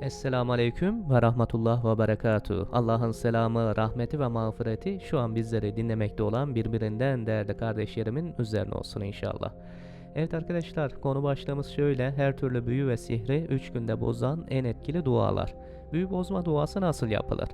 Esselamu Aleyküm ve Rahmetullah ve Berekatuhu. Allah'ın selamı, rahmeti ve mağfireti şu an bizleri dinlemekte olan birbirinden değerli kardeşlerimin üzerine olsun inşallah. Evet arkadaşlar konu başlığımız şöyle. Her türlü büyü ve sihri 3 günde bozan en etkili dualar. Büyü bozma duası nasıl yapılır?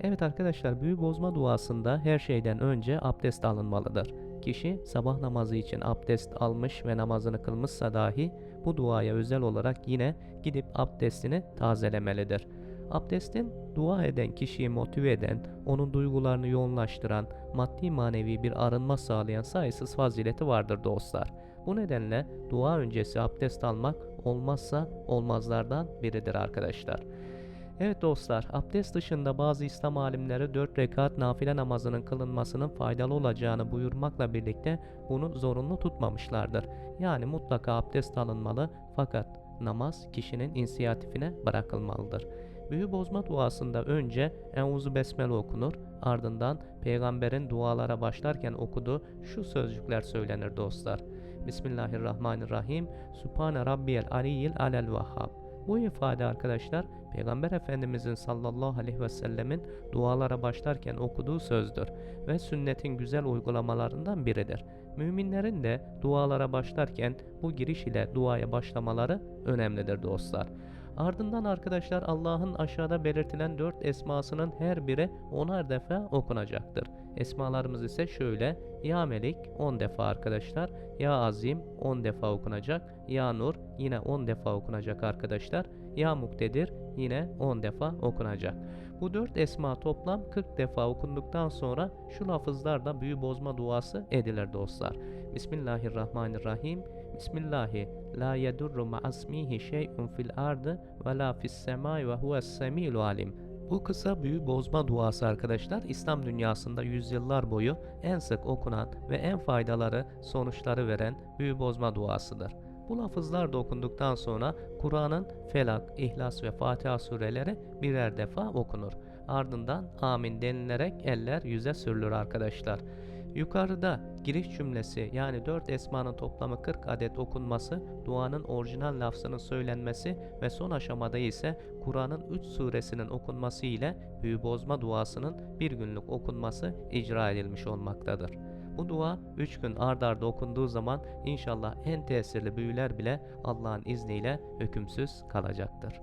Evet arkadaşlar büyü bozma duasında her şeyden önce abdest alınmalıdır. Kişi sabah namazı için abdest almış ve namazını kılmışsa dahi bu duaya özel olarak yine gidip abdestini tazelemelidir. Abdestin dua eden kişiyi motive eden, onun duygularını yoğunlaştıran, maddi manevi bir arınma sağlayan sayısız fazileti vardır dostlar. Bu nedenle dua öncesi abdest almak olmazsa olmazlardan biridir arkadaşlar. Evet dostlar, abdest dışında bazı İslam alimleri 4 rekat nafile namazının kılınmasının faydalı olacağını buyurmakla birlikte bunu zorunlu tutmamışlardır. Yani mutlaka abdest alınmalı fakat namaz kişinin inisiyatifine bırakılmalıdır. Büyü bozma duasında önce Euzu Besmele okunur, ardından peygamberin dualara başlarken okuduğu şu sözcükler söylenir dostlar. Bismillahirrahmanirrahim. Sübhane Rabbiyel Aliyyil Alel Vehhab. Bu ifade arkadaşlar Peygamber Efendimizin sallallahu aleyhi ve sellemin dualara başlarken okuduğu sözdür ve sünnetin güzel uygulamalarından biridir. Müminlerin de dualara başlarken bu giriş ile duaya başlamaları önemlidir dostlar. Ardından arkadaşlar Allah'ın aşağıda belirtilen dört esmasının her biri onar defa okunacaktır. Esmalarımız ise şöyle. Ya Melik 10 defa arkadaşlar. Ya Azim 10 defa okunacak. Ya Nur yine 10 defa okunacak arkadaşlar. Ya Muktedir yine 10 defa okunacak. Bu dört esma toplam 40 defa okunduktan sonra şu lafızlarla büyü bozma duası edilir dostlar. Bismillahirrahmanirrahim. Bismillahi la yedurru ma'asmihi şey'un fil ardı ve la fis semai ve huves alim. Bu kısa büyü bozma duası arkadaşlar İslam dünyasında yüzyıllar boyu en sık okunan ve en faydaları sonuçları veren büyü bozma duasıdır. Bu lafızlar da okunduktan sonra Kur'an'ın Felak, İhlas ve Fatiha sureleri birer defa okunur. Ardından amin denilerek eller yüze sürülür arkadaşlar. Yukarıda giriş cümlesi yani 4 esmanın toplamı 40 adet okunması, duanın orijinal lafzının söylenmesi ve son aşamada ise Kur'an'ın 3 suresinin okunması ile büyü bozma duasının bir günlük okunması icra edilmiş olmaktadır. Bu dua 3 gün ard arda okunduğu zaman inşallah en tesirli büyüler bile Allah'ın izniyle hükümsüz kalacaktır.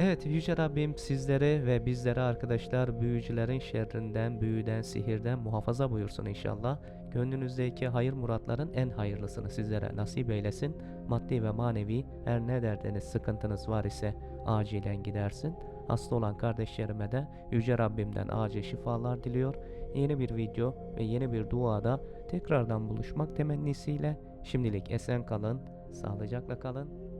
Evet Yüce Rabbim sizlere ve bizlere arkadaşlar büyücülerin şerrinden, büyüden, sihirden muhafaza buyursun inşallah. Gönlünüzdeki hayır muratların en hayırlısını sizlere nasip eylesin. Maddi ve manevi her ne derdiniz, sıkıntınız var ise acilen gidersin. Hasta olan kardeşlerime de Yüce Rabbimden acil şifalar diliyor. Yeni bir video ve yeni bir duada tekrardan buluşmak temennisiyle şimdilik esen kalın, sağlıcakla kalın.